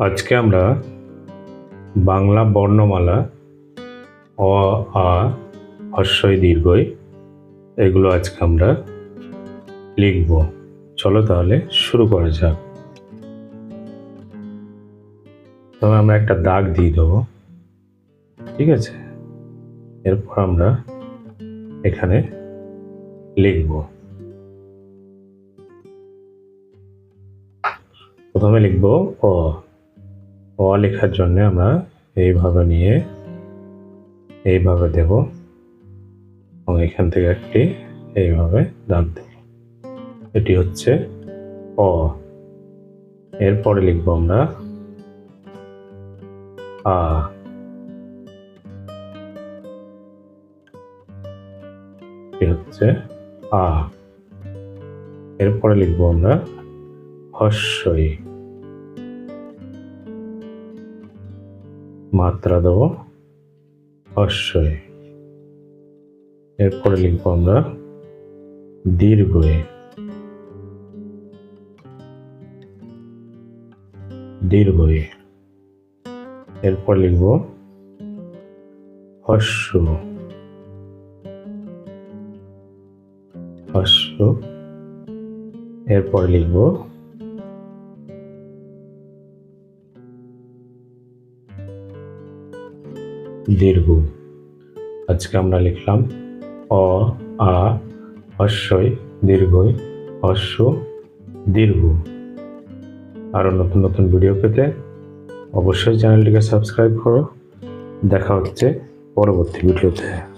আজকে আমরা বাংলা বর্ণমালা অ, আ হস্যই দীর্ঘই, এগুলো আজকে আমরা লিখব। চলো তাহলে শুরু করা যাক। তবে আমরা একটা দাগ দিয়ে দেবো। ঠিক আছে? এরপর আমরা এখানে লিখব। প্রথমে লিখব অ। অ লেখার জন্য আমরা এইভাবে নিয়ে এইভাবে দেব। এবং এখান থেকে একটি এইভাবে দাগ দেব। এটি হচ্ছে অ। এরপরে লিখব আমরা আ। হচ্ছে আ। এরপরে লিখব আমরা হস্যই মাত্রা দেব। হস্যই এরপরে লিখব আমরা দীর্ঘই দীর্ঘই এরপর লিখব হস্য। হস্য। এরপর লিখব দীর্ঘ। আজকে আমরা লিখলাম অ, আ, অশ্বয়, দীর্ঘই, অশ্ব, দীর্ঘ। আরও নতুন নতুন ভিডিও পেতে অবশ্যই চ্যানেলটিকে সাবস্ক্রাইব করো। দেখা হচ্ছে পরবর্তী ভিডিওতে।